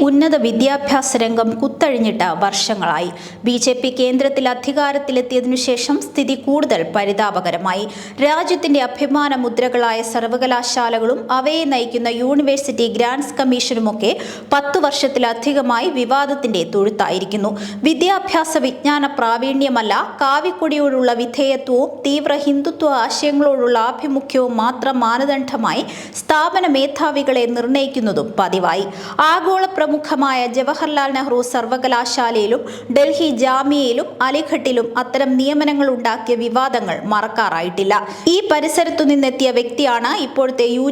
ഉന്നത വിദ്യാഭ്യാസ രംഗം കുത്തഴിഞ്ഞിട്ട് വർഷങ്ങളായി. ബി ജെ പി കേന്ദ്രത്തിൽ അധികാരത്തിലെത്തിയതിനു ശേഷം സ്ഥിതി കൂടുതൽ പരിതാപകരമായി. രാജ്യത്തിന്റെ അഭിമാന മുദ്രകളായ സർവകലാശാലകളും അവയെ നയിക്കുന്ന യൂണിവേഴ്സിറ്റി ഗ്രാന്റ്സ് കമ്മീഷനുമൊക്കെ പത്തു വർഷത്തിലധികമായി വിവാദത്തിന്റെ തൊഴുത്തായിരിക്കുന്നു. വിദ്യാഭ്യാസ വിജ്ഞാന പ്രാവീണ്യമല്ല കാവിക്കൊടിയോടുള്ള വിധേയത്വവും തീവ്ര ഹിന്ദുത്വ ആശയങ്ങളോടുള്ള ആഭിമുഖ്യവും മാത്രം മാനദണ്ഡമായി സ്ഥാപന മേധാവികളെ നിർണയിക്കുന്നതും പതിവായി. ആഗോള പ്രമുഖമായ ജവഹർലാൽ നെഹ്റു സർവകലാശാലയിലും ഡൽഹി ജാമ്യയിലും അലിഘട്ടിലും അത്തരം നിയമനങ്ങൾ ഉണ്ടാക്കിയ വിവാദങ്ങൾ മറക്കാറായിട്ടില്ല. ഈ പരിസരത്തു നിന്നെത്തിയ വ്യക്തിയാണ് ഇപ്പോഴത്തെ യു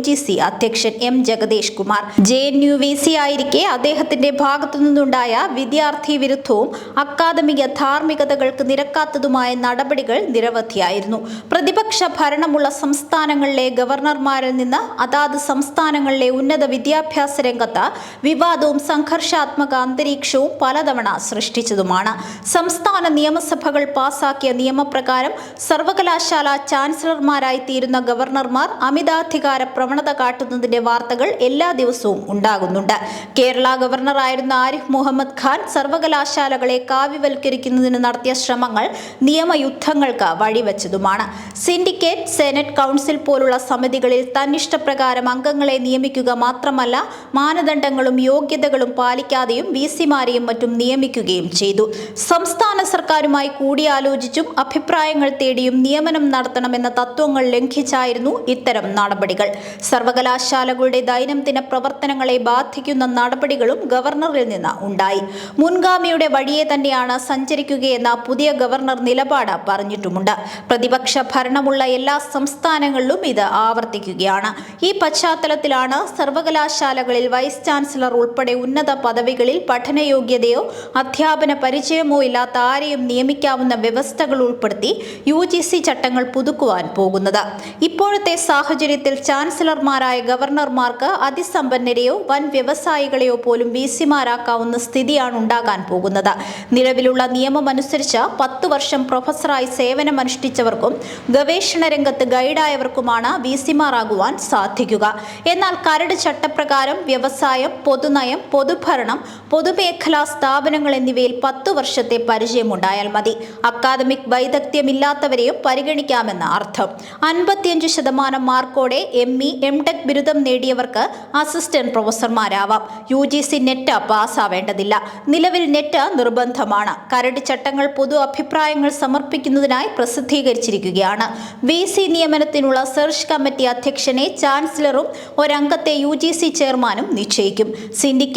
അധ്യക്ഷൻ M Jagadish Kumar. J N U V C ആയിരിക്കെ അദ്ദേഹത്തിന്റെ ഭാഗത്തു നിന്നുണ്ടായ വിദ്യാർത്ഥി വിരുദ്ധവും അക്കാദമിക ധാർമ്മികതകൾക്ക് നിരക്കാത്തതുമായ നടപടികൾ നിരവധിയായിരുന്നു. പ്രതിപക്ഷ ഭരണമുള്ള സംസ്ഥാനങ്ങളിലെ ഗവർണർമാരിൽ നിന്ന് അതാത് സംസ്ഥാനങ്ങളിലെ ഉന്നത വിദ്യാഭ്യാസ രംഗത്ത് വിവാദവും സംഘർഷാത്മക അന്തരീക്ഷവും പലതവണ സൃഷ്ടിച്ചതുമാണ്. സംസ്ഥാന നിയമസഭകൾ പാസാക്കിയ നിയമപ്രകാരം സർവകലാശാല ചാൻസലർമാരായി തീരുന്ന ഗവർണർമാർ അമിതാധികാര പ്രവണത കാട്ടുന്നതിന്റെ വാർത്തകൾ എല്ലാ ദിവസവും ഉണ്ടാകുന്നുണ്ട്. കേരള ഗവർണറായിരുന്ന ആരിഫ് മുഹമ്മദ് ഖാൻ സർവകലാശാലകളെ കാവ്യവൽക്കരിക്കുന്നതിന് നടത്തിയ ശ്രമങ്ങൾ നിയമയുദ്ധങ്ങൾക്ക് വഴിവെച്ചതുമാണ്. സിൻഡിക്കേറ്റ് സെനറ്റ് കൗൺസിൽ പോലുള്ള സമിതികളിൽ തന്നിഷ്ടപ്രകാരം അംഗങ്ങളെ നിയമിക്കുക മാത്രമല്ല മാനദണ്ഡങ്ങളും യോഗ്യതകളും പാലിക്കാതെയും വി സിമാരെയും മറ്റും നിയമിക്കുകയും ചെയ്തു. സംസ്ഥാന സർക്കാരുമായി കൂടിയാലോചിച്ചും അഭിപ്രായങ്ങൾ തേടിയും നിയമനം നടത്തണമെന്ന തത്വങ്ങൾ ലംഘിച്ചായിരുന്നു ഇത്തരം നടപടികൾ. സർവകലാശാലകളുടെ ദൈനംദിന പ്രവർത്തനങ്ങളെ ബാധിക്കുന്ന നടപടികളും ഗവർണറിൽ നിന്ന് ഉണ്ടായി. മുൻഗാമിയുടെ വഴിയെ തന്നെയാണ് സഞ്ചരിക്കുകയെന്ന പുതിയ ഗവർണർ നിലപാട് പറഞ്ഞിട്ടുമുണ്ട്. പ്രതിപക്ഷ ഭരണമുള്ള എല്ലാ സംസ്ഥാനങ്ങളിലും ഇത് ആവർത്തിക്കുകയാണ്. ഈ പശ്ചാത്തലത്തിലാണ് സർവകലാശാലകളിൽ വൈസ് ചാൻസലർ ഉൾപ്പെടെ ഉന്നത പദവികളിൽ പഠനയോഗ്യതയോ അധ്യാപന പരിചയമോ ഇല്ലാത്ത ആരെയും നിയമിക്കാവുന്ന വ്യവസ്ഥകൾ ഉൾപ്പെടുത്തി യു ചട്ടങ്ങൾ പുതുക്കുവാൻ പോകുന്നത്. ഇപ്പോഴത്തെ സാഹചര്യത്തിൽ ചാൻസലർമാരായ ഗവർണർമാർക്ക് അതിസമ്പന്നരെയോ വൻ വ്യവസായികളെയോ പോലും വി സിമാരാക്കാവുന്ന സ്ഥിതിയാണ് ഉണ്ടാകാൻ പോകുന്നത്. നിലവിലുള്ള നിയമമനുസരിച്ച് പത്ത് വർഷം പ്രൊഫസറായി സേവനമനുഷ്ഠിച്ചവർക്കും ഗവേഷണ രംഗത്ത് ഗൈഡായവർക്കുമാണ് വി സിമാറാകുവാൻ സാധിക്കുക. എന്നാൽ കരട് ചട്ടപ്രകാരം വ്യവസായം പൊതുനയം പൊതുഭരണം പൊതുമേഖലാ സ്ഥാപനങ്ങൾ എന്നിവയിൽ പത്തു വർഷത്തെ പരിചയമുണ്ടായാൽ മതി. അക്കാദമിക് വൈദഗ്ധ്യമില്ലാത്തവരെയും പരിഗണിക്കാമെന്ന് അർത്ഥം. അൻപത്തിയഞ്ച് ശതമാനം മാർക്കോടെ എം ഇ എം ടെക് ബിരുദം നേടിയവർക്ക് അസിസ്റ്റന്റ് പ്രൊഫസർമാരാവാം. യു ജി സി നെറ്റ് പാസ്സാവേണ്ടതില്ല നിലവിൽ നെറ്റ് നിർബന്ധമാണ്. കരട് ചട്ടങ്ങൾ പൊതു അഭിപ്രായങ്ങൾ സമർപ്പിക്കുന്നതിനായി പ്രസിദ്ധീകരിച്ചിരിക്കുകയാണ്. വി സി നിയമനത്തിനുള്ള സെർച്ച് കമ്മിറ്റി അധ്യക്ഷനെ ചാൻസലറും ഒരംഗത്തെ യു ജി സി ചെയർമാനും നിശ്ചയിക്കും.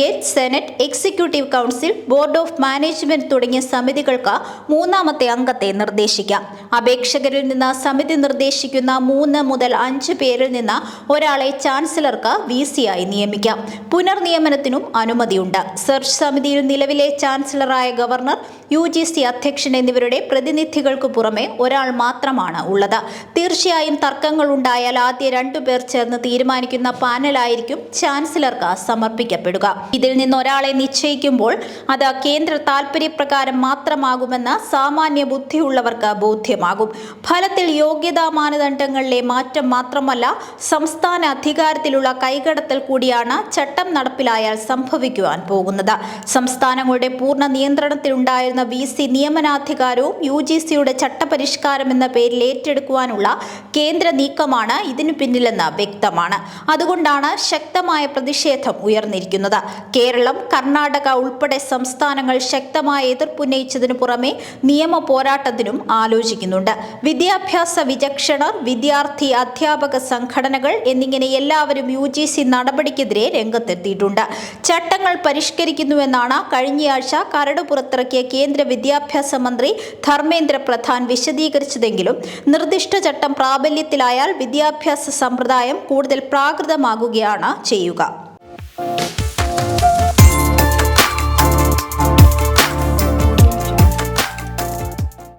Syndicate senate executive council board of management തുടങ്ങിയ സമിതികൾക്ക് മൂന്നാമത്തെ അംഗത്തെ നിർദ്ദേശിക്കാം. അപേക്ഷകരിൽ നിന്ന് സമിതി നിർദ്ദേശിക്കുന്ന മൂന്ന് മുതൽ അഞ്ച് പേരിൽ നിന്ന് ഒരാളെ ചാൻസലർക്ക് വി സിയായി നിയമിക്കാം. പുനർനിയമനത്തിനും അനുമതിയുണ്ട്. സെർച്ച് സമിതിയിൽ നിലവിലെ ചാൻസലറായ ഗവർണർ യു ജി സി അധ്യക്ഷൻ എന്നിവരുടെ പ്രതിനിധികൾക്ക് പുറമെ ഒരാൾ മാത്രമാണ് ഉള്ളത്. തീർച്ചയായും തർക്കങ്ങൾ ഉണ്ടായാൽ ആദ്യ രണ്ടു പേർ ചേർന്ന് തീരുമാനിക്കുന്ന പാനലായിരിക്കും ചാൻസലർക്ക് സമർപ്പിക്കപ്പെടുക. ഇതിൽ നിന്ന് ഒരാളെ നിശ്ചയിക്കുമ്പോൾ അത് കേന്ദ്ര താൽപര്യപ്രകാരം മാത്രമാകുമെന്ന് സാമാന്യ ബുദ്ധിയുള്ളവർക്ക് ബോധ്യമാകും. ഫലത്തിൽ യോഗ്യതാ മാനദണ്ഡങ്ങളിലെ മാറ്റം മാത്രമല്ല സംസ്ഥാന അധികാരത്തിലുള്ള കൈകടത്തൽ കൂടിയാണ് ചട്ടം നടപ്പിലായാൽ സംഭവിക്കുവാൻ പോകുന്നത്. സംസ്ഥാനങ്ങളുടെ പൂർണ നിയന്ത്രണത്തിലുണ്ടായിരുന്ന വി സി നിയമനാധികാരവും യു ജി സിയുടെ ചട്ടപരിഷ്കാരം എന്ന പേരിൽ ഏറ്റെടുക്കുവാനുള്ള കേന്ദ്ര നീക്കമാണ് ഇതിനു പിന്നിലെന്ന് വ്യക്തമാണ്. അതുകൊണ്ടാണ് ശക്തമായ പ്രതിഷേധം ഉയർന്നിരിക്കുന്നത്. കേരളം കർണാടക ഉൾപ്പെടെ സംസ്ഥാനങ്ങൾ ശക്തമായ എതിർപ്പുന്നയിച്ചതിനു പുറമെ നിയമ പോരാട്ടത്തിനും ആലോചിക്കുന്നുണ്ട്. വിദ്യാഭ്യാസ വിചക്ഷണർ വിദ്യാർത്ഥി അധ്യാപക സംഘടനകൾ എന്നിങ്ങനെ എല്ലാവരും യു ജി സി നടപടിക്കെതിരെ രംഗത്തെത്തിയിട്ടുണ്ട്. ചട്ടങ്ങൾ പരിഷ്കരിക്കുന്നുവെന്നാണ് കഴിഞ്ഞയാഴ്ച കരട് പുറത്തിറക്കിയ കേന്ദ്ര വിദ്യാഭ്യാസ മന്ത്രി ധർമ്മേന്ദ്ര പ്രധാൻ വിശദീകരിച്ചതെങ്കിലും നിർദ്ദിഷ്ട ചട്ടം പ്രാബല്യത്തിലായാൽ വിദ്യാഭ്യാസ സമ്പ്രദായം കൂടുതൽ പ്രാകൃതമാകുകയാണ് ചെയ്യുക.